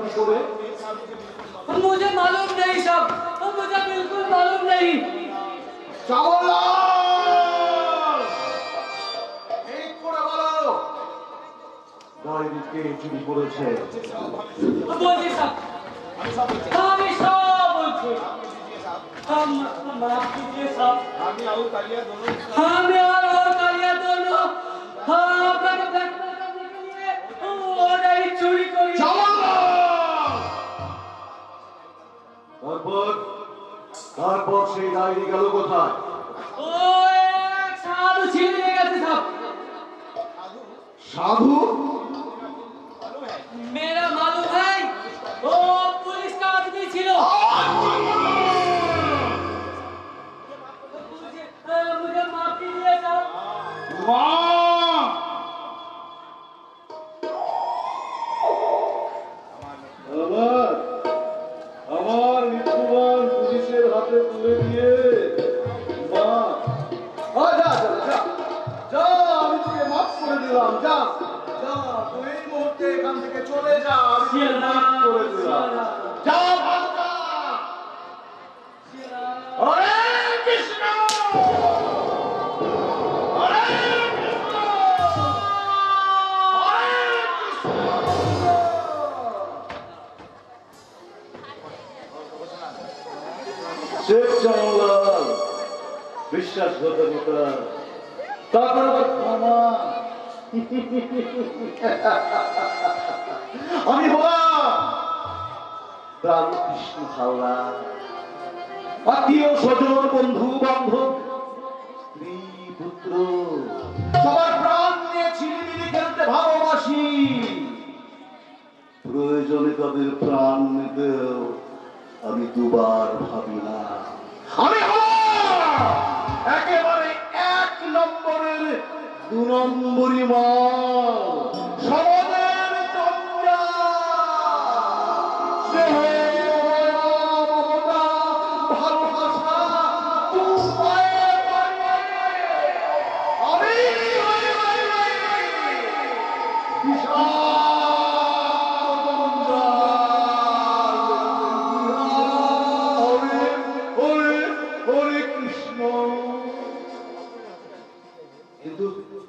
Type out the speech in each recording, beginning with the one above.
কি করে मुझे मालूम नहीं सब मुझे बिल्कुल मालूम नहीं চামলাল ঠিক করে বলো ডায়েরিকে চুরি করেছে बोलिए सब আমি সব বলছি हम माफ कीजिए सब আমি और कालिया दोनों हमें और और कालिया दोनों हाँ তারপর তারপর সেই ডায়েরি গেল কোথায় ও এক সাধু ছিঁড়ে নিয়ে গেছে সব সাধু मेरा मालूम है वो पुलिस का आदमी ছিল मुझे मुझे माफ कीजिए साहब প্রয়োজনে তাদের প্রাণ নিতেও আমি দুবার ভাবি না। আমি একেবারে এক নম্বরের দু নম্বরই মাল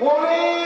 অনেক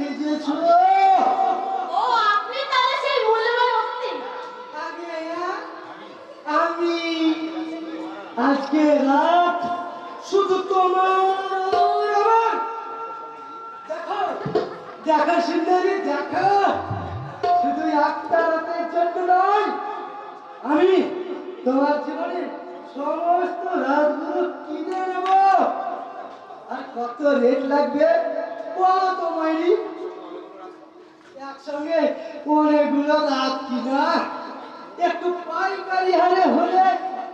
ভিজিয়েছো ও আজকে রাত শুধু তোমার আমার দেখো দেখা সুন্দরী দেখা শুধু একটা রাতের জন্য নয় আমি তোমার জীবনে সমস্ত রাতগুলো কিনে নেব। আর কত রেট লাগবে বলো তো মাইরি? একসঙ্গে অনেকগুলো রাত কিনা? একটু পাইকারি হারে হলে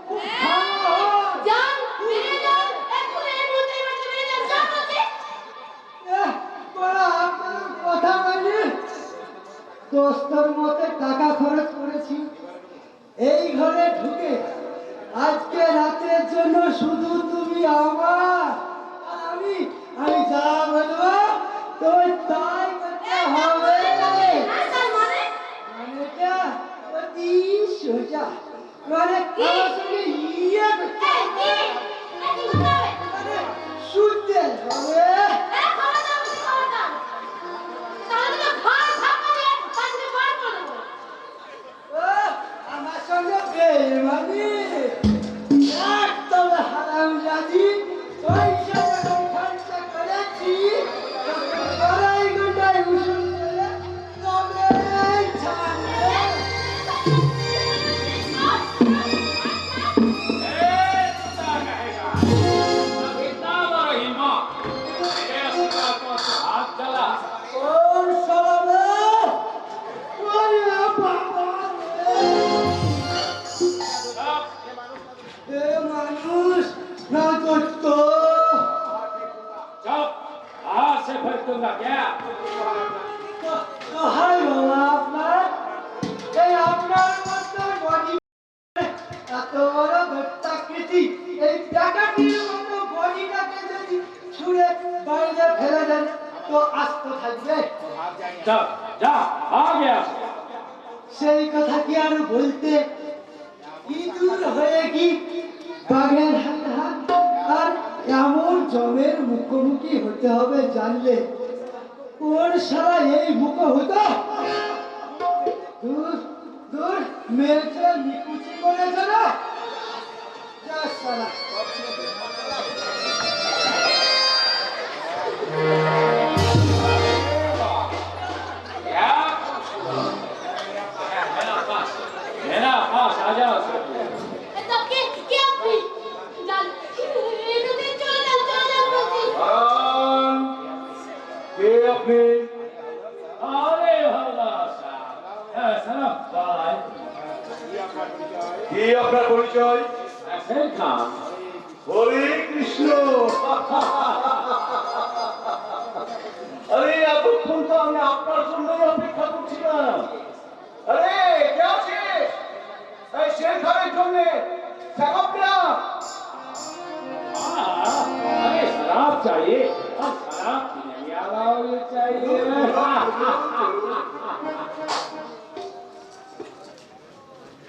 খুব ভালো হয়। কথা মানি। দোস্তর মতে টাকা খরচ করেছি। এই ঘরে ঢুকে আজকে রাতের জন্য শুধু মানে আমার সঙ্গে ইয়ে করতে হবে মানে শুনতে হবে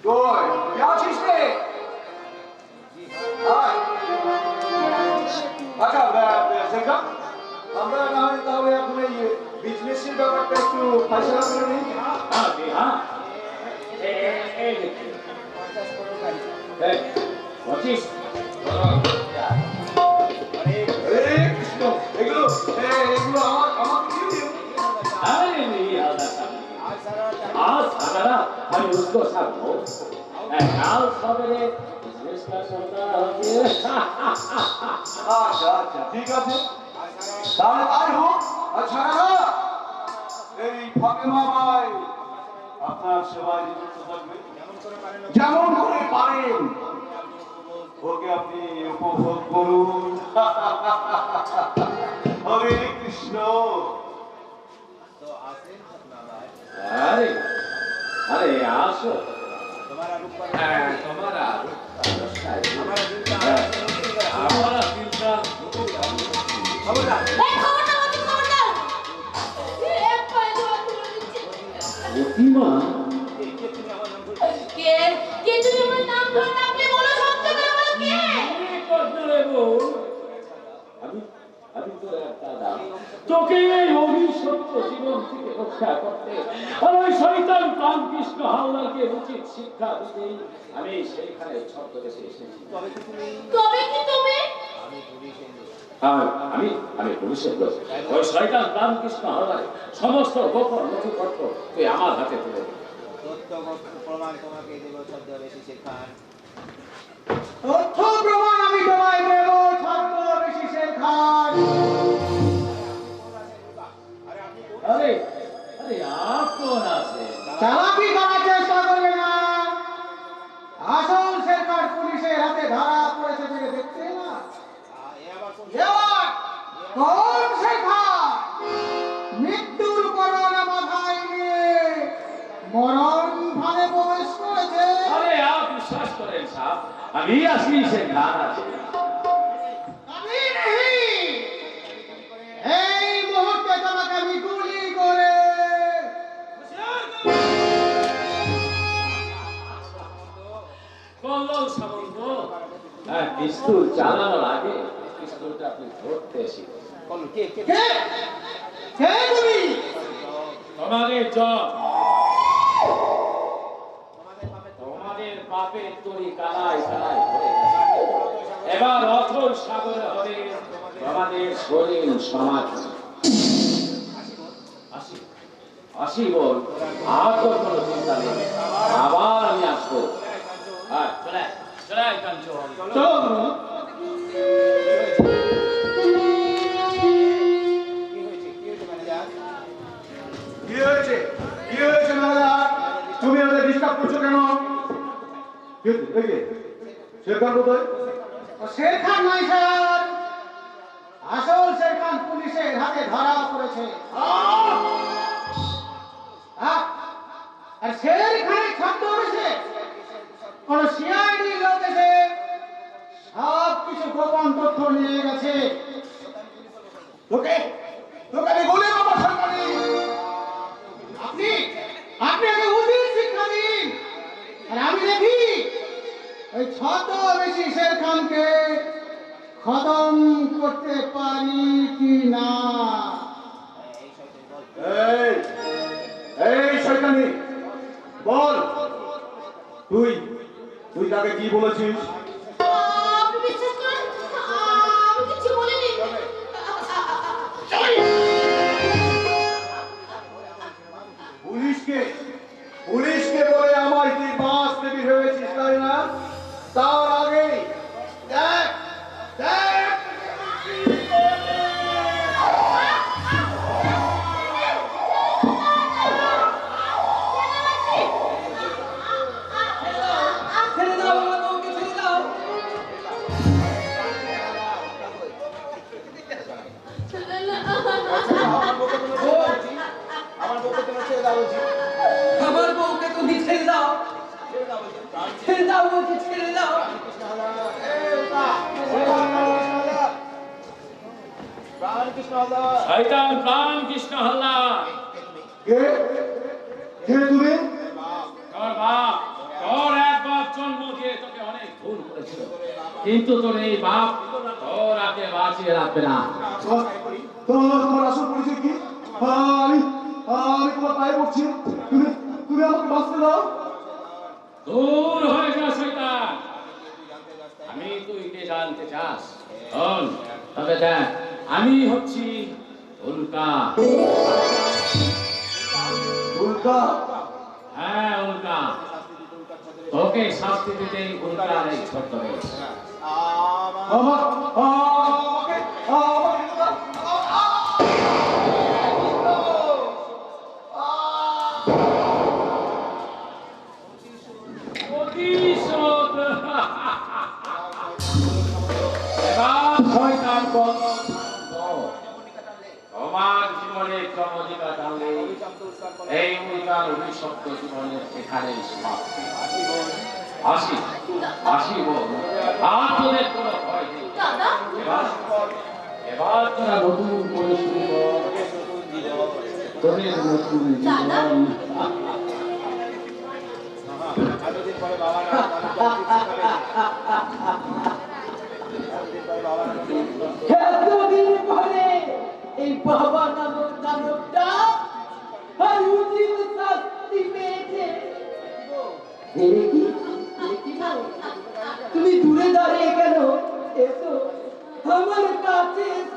Doj, jačiš te! Aj! আচ্ছা সেটা আমরা না হয় তাহলে এখন এই বিজনেসের ব্যাপারটা একটু ফাইসলা করে নিই হ্যাঁ পঁচিশ এগুলো এগুলো আমার आज सारा हम उसको सब हो काल सवेरे बिजनेस का सौदा होगी আচ্ছা আচ্ছা ঠিক আছে তাহলে তাই হোক আচ্ছা না এই ফাতেমা ভাই আপনার সেবায় নিযুক্ত থাকবে যেমন করে পারেন ওকে আপনি উপভোগ করুন হরে কৃষ্ণ अरे আরে আসো। হ্যাঁ, প্রতিমা কে? কে তুমি আমি তোকে জীবন থেকে রক্ষা করতে। আর ওই শৈতান রামকৃষ্ণ হাওলাকে উচিত শিক্ষা দিতেই আমি সেইখানে ছদ্মবেশে এসেছি। কবে কি তুমি আর আমি আমি পুলিশের লোক ওই শয়তান রামকৃষ্ণ হাওলার সমস্ত গোপন নথিপত্র তুই আমার হাতে তুলে প্রমাণ তোমাকে দেব ছদ্মবেশী শেখান তথ্য প্রমাণ আমি তোমায় দেব ছদ্মবেশী শেখান চালাকি করার চেষ্টা করবে না। আসল সরকার পুলিশের হাতে ধরা পড়েছে বলে দেখতে না। কোন এবার মৃত্যুর করোনা মাথায় নিয়ে মরণ ভালে প্রবেশ করেছে। আরে আপ বিশ্বাস করেন সাহেব আমি আসি সে গান আছে পিস্তুল চালানোর আগে পিস্তুলটা আপনি ধরতে শিখুন কে কে? কে? তুমি? তোমাদের জব তোমাদের পাপে তোমাদের পাপের তরি কালাই কালাই এবার অথর সাগরে হবে তোমাদের শরীর সমাধি। আসি আসি বল আর তোর কোনো চিন্তা নেই। আবার আমি আসব। হ্যাঁ চলে আয়, কাঞ্চন কি তুমি ওদের ডিস্টার্ব করছ কেন শেরখান শেরখান নয় স্যার আসল শেরখান পুলিশের হাতে ধরা পড়েছে! আর গোপন তথ্য নিয়ে গেছে। তোকে গুলি করব সরকারি। আপনি আপনি আর আমি দেখি, ওই ছদ্মবেশী শের খানকে খতম করতে পারি কি না এই এই বল। তুই তুই তাকে কি বলেছিস? দূর হয়ে যা শয়তান। আমি তুই কে জানতে চাস। শোন তবে দেখ আমি হচ্ছি উল্কা। উল্কা? হ্যাঁ উল্কা। তোকে শাস্তি দিতে উল্কার এই ছোট্ট এই মিতার অভিশপ্ত জীবনের এখানে সমাপ্তি আসি আসিব আর তোদের কোনো এবার তোরা নতুন করে শুরু তোদের নতুন জীবন। এতদিন পরে এই বাবা নামক দানবটা Are you with us, debated? मेरे की তুমি দূরে দাঁড়িয়ে কেন এসো আমার কাছে এসো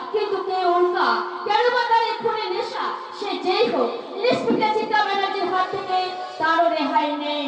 কিন্তু কে কেন বা খুনে নেশা? সে যেই হোক নিষ্পিকা চিন্তা ব্যানার্জির হাত থেকে তারও রেহাই নেই।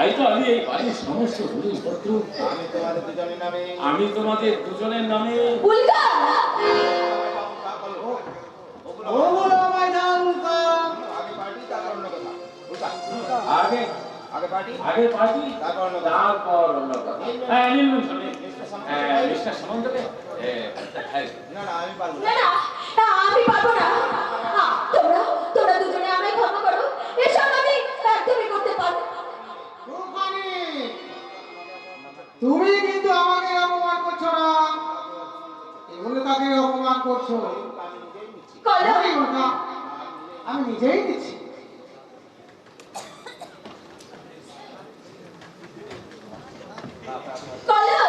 তাই তো আমি এই বাড়ির সমস্ত দলিলপত্র আমি তোমাদের দুজনের নামে আমি তোমাদের দুজনের নামে উল্কা ও ময়দান আগে পার্টি তারপর অন্য কথা উল্টা। আগে আগে পার্টি আগে পার্টি তারপর অন্য কথা। তারপর অন্য কথা হ্যাঁ হ্যাঁ, মিস্টার সামন্তকে হ্যাঁ না না আমি পারব না না না না, আমি পারব না তোমরা তোমরা তুমি কিন্তু আমাকে অপমান করছ না। এগুলো তাকে অপমান করছ? আমি নিজেই দিচ্ছি। কল্যাণ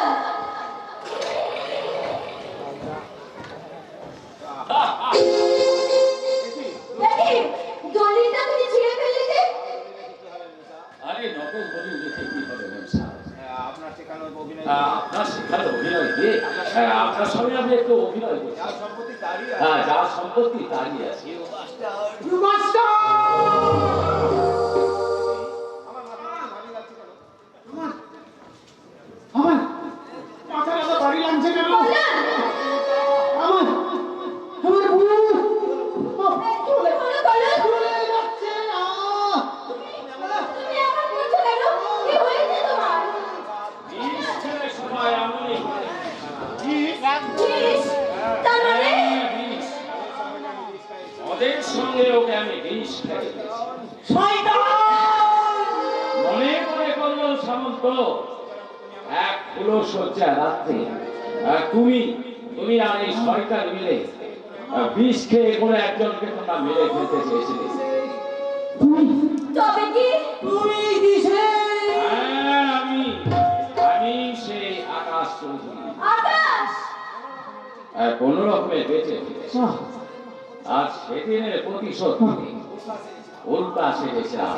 হ্যাঁ যার সম্পত্তি তারই আছে। এক ফুলো সজ্জা রাত্রে। আর তুমি তুমি আর এই শয়তান মিলে বিষ খেয়ে কোনো একজনকে তোমরা মেরে ফেলতে চেয়েছিলে। তবে কি? তুমি দিশে হ্যাঁ, আমি আমি সেই আকাশ চৌধুরী। আকাশ? আর কোন রকমে বেঁচে ফিরেছি। আর সেদিনের প্রতিশোধ উল্কা সেরেছিলাম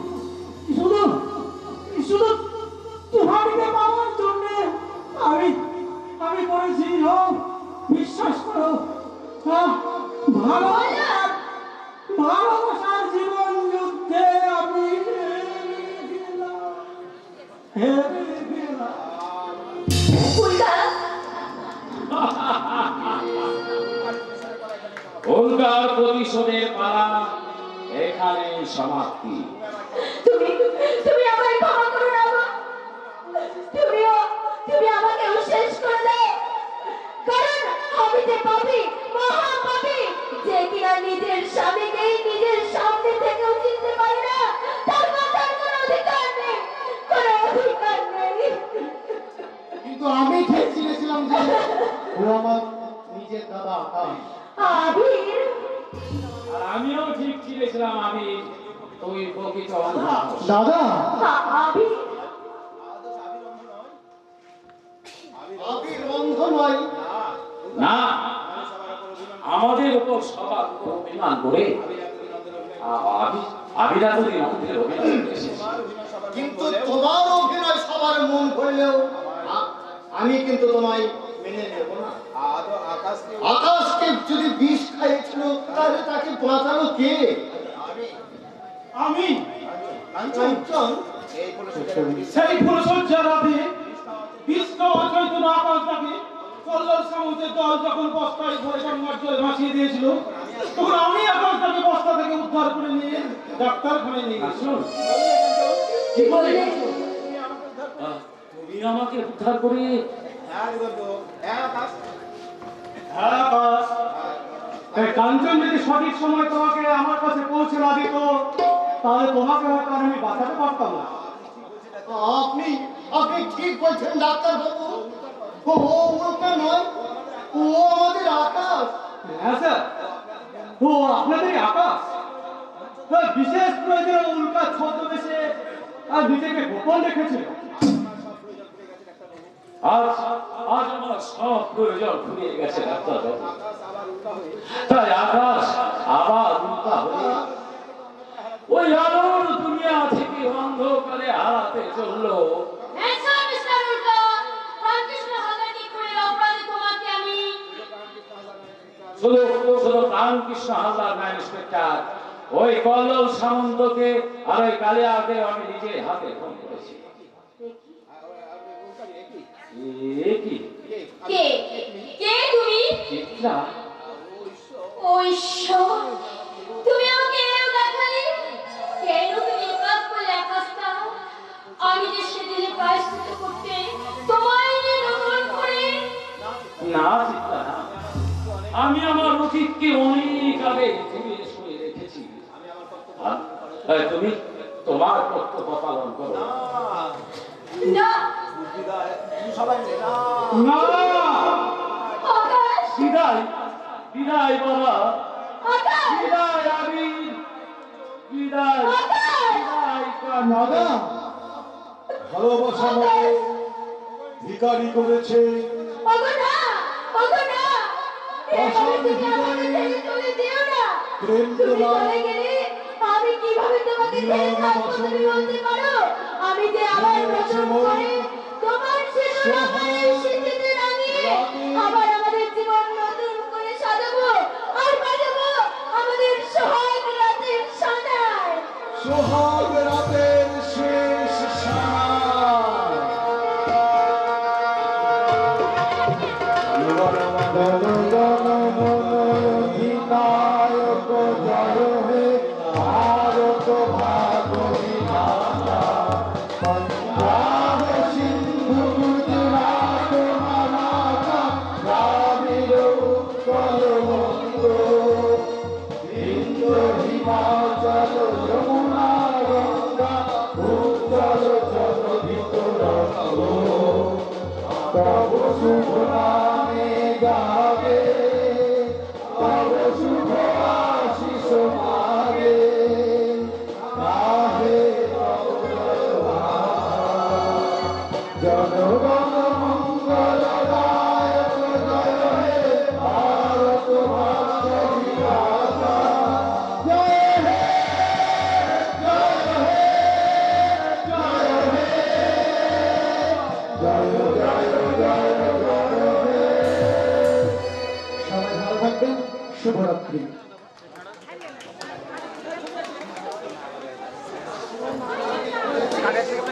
ভালোবাসার জীবন প্রতিশোধের পালা এখানে সমাপ্তি। নিজের স্বামীকেই নিজের সামনে থেকেও চিনতে পারে না। তার মাথার কোনো অধিকার নেই কোনো অধিকার নেই। কিন্তু আমি ঠিক চিনেছিলাম যে ও আমার নিজের দাদা আকাশ আবির আর আমিও ঠিক চিনেছিলাম আমি তুই প্রকৃত দাদা? আবির আবির অভিমান করে আবিরা তো আমাদের অভিনয় কিন্তু তোমার অভিনয় সবার মন করলেও আমি কিন্তু তোমায় মেনে নেব না। আকাশকে আকাশকে যদি বিষ খাইয়েছিল তাহলে তাকে বাঁচালো কে? আমি। সেই ফুলসজ্জা রাতে বিশ্ব অচৈতন্য আকাশটাকে কল্লোল সামন্তের দল যখন বস্তায় ভরে গঙ্গার জলে ভাসিয়ে দিয়েছিল তখন আমি আকাশটাকে বস্তা থেকে উদ্ধার করে নিয়ে ডাক্তারখানায় নিয়ে কি বললে তুমি আমাকে উদ্ধার করে হ্যাঁ হ্যাঁ হ্যাঁ কাঞ্চন যদি সঠিক সময় তোমাকে আমার কাছে পৌঁছে না দিত তাহলে তোমাকে হয়তো আর আমি বাঁচাতে পারতাম না। আপনি আপনি ঠিক বলছেন ডাক্তার বাবু ও ও নয়। ও, আমাদের আকাশ। হ্যাঁ স্যার। ও আপনাদের আকাশ। হ্যাঁ বিশেষ প্রয়োজনে উল্কা ছদ্মবেশে আর নিজেকে গোপন রেখেছিল আজ আজ আমার সব প্রয়োজন ফুরিয়ে গেছে ডাক্তারবাবু তাই আকাশ আবার উল্কা হয়ে ওই আলোর দুনিয়া থেকে অন্ধকারে হারাতে চলল। শুধু শুধু রামকৃষ্ণ হালদার না ইন্সপেক্টর। ওই কল্লোল সামন্তকে আর ওই কালিয়াকে আমি নিজে হাতে ফোন করেছি। কি? কে? কে তুমি? চিত্রা ও তুমি আমাকে এও দেখালে? কেন তুমি এ করলে আকাশটা আমি যে সেদিনে প্রায়শ্চিত করতে তোমায় নিয়ে করে না চিত্রা না। আমি আমার অতীতকে অনেক আগে শুয়ে রেখেছি। এই তুমি তোমার কর্তব্য পালন করো। না। সবাই না। না। আকাশ। বিদায় বিদায় বাবা। আমি। ভালোবাসা ভিকারি করেছে। প্রেম তুমি তোমার আমি কীভাবে তোমাকে ছেড়ে থাকব তুমি বলতে পারো? আমি যে আবার নতুন করে তোমার শিরোনামায় রাঙিয়ে আবার